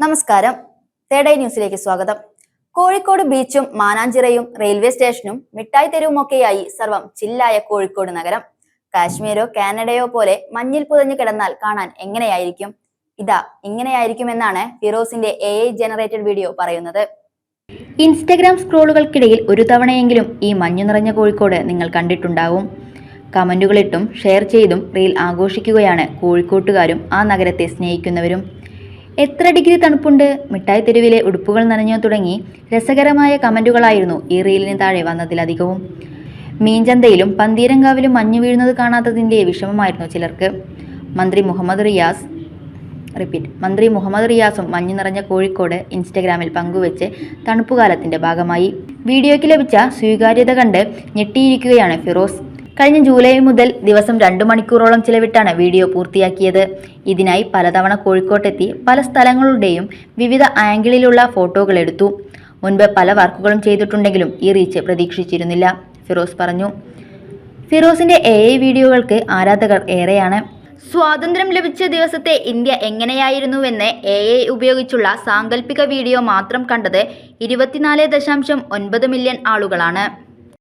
നമസ്കാരം. തേടൈ ന്യൂസിലേക്ക് സ്വാഗതം. കോഴിക്കോട് ബീച്ചും മാനാഞ്ചിറയും റെയിൽവേ സ്റ്റേഷനും മിഠായി തെരുവുമൊക്കെയായി സർവം ചില്ലായ കോഴിക്കോട് നഗരം. കാശ്മീരോ കാനഡയോ പോലെ മഞ്ഞിൽ പുതഞ്ഞു കിടന്നാൽ കാണാൻ എങ്ങനെയായിരിക്കും? ഇതാ ഇങ്ങനെയായിരിക്കുമെന്നാണ് ഫിറോസിന്റെ എ ഐ ജനറേറ്റഡ് വീഡിയോ പറയുന്നത്. ഇൻസ്റ്റഗ്രാം സ്ക്രോളുകൾക്കിടയിൽ ഒരു തവണയെങ്കിലും ഈ മഞ്ഞു നിറഞ്ഞ കോഴിക്കോട് നിങ്ങൾ കണ്ടിട്ടുണ്ടാവും. കമന്റുകളിട്ടും ഷെയർ ചെയ്തും റീൽ ആഘോഷിക്കുകയാണ് കോഴിക്കോട്ടുകാരും ആ നഗരത്തെ സ്നേഹിക്കുന്നവരും. എത്ര ഡിഗ്രി തണുപ്പുണ്ട്? മിഠായി തെരുവിലെ ഉടുപ്പുകൾ നനഞ്ഞു തുടങ്ങി രസകരമായ കമന്റുകളായിരുന്നു ഈ റീലിന് താഴെ വന്നതിലധികവും മീൻചന്തയിലും പന്തീരങ്കാവിലും മഞ്ഞു വീഴുന്നത് കാണാത്തതിന്റെ വിഷമമായിരുന്നു ചിലർക്ക്. മന്ത്രി മുഹമ്മദ് റിയാസ് റിപ്പീറ്റ് മന്ത്രി മുഹമ്മദ് റിയാസും മഞ്ഞു നിറഞ്ഞ കോഴിക്കോട് ഇൻസ്റ്റഗ്രാമിൽ പങ്കുവച്ച് തണുപ്പുകാലത്തിന്റെ ഭാഗമായി. വീഡിയോയ്ക്ക് ലഭിച്ച സ്വീകാര്യത കണ്ട് ഞെട്ടിയിരിക്കുകയാണ് ഫിറോസ്. കഴിഞ്ഞ ജൂലൈ മുതൽ ദിവസം രണ്ടു മണിക്കൂറോളം ചിലവിട്ടാണ് വീഡിയോ പൂർത്തിയാക്കിയത്. ഇതിനായി പലതവണ കോഴിക്കോട്ടെത്തി പല സ്ഥലങ്ങളുടെയും വിവിധ ആംഗിളിലുള്ള ഫോട്ടോകൾ എടുത്തു. മുൻപ് പല വർക്കുകളും ചെയ്തിട്ടുണ്ടെങ്കിലും ഈ റീച്ച് പ്രതീക്ഷിച്ചിരുന്നില്ല ഫിറോസ് പറഞ്ഞു. ഫിറോസിന്റെ എ ഐ വീഡിയോകൾക്ക് ആരാധകർ ഏറെയാണ്. സ്വാതന്ത്ര്യം ലഭിച്ച ദിവസത്തെ ഇന്ത്യ എങ്ങനെയായിരുന്നുവെന്ന് എ ഐ ഉപയോഗിച്ചുള്ള സാങ്കല്പിക വീഡിയോ മാത്രം കണ്ടത് ഇരുപത്തിനാല് ദശാംശം ഒൻപത് മില്യൺ ആളുകളാണ്.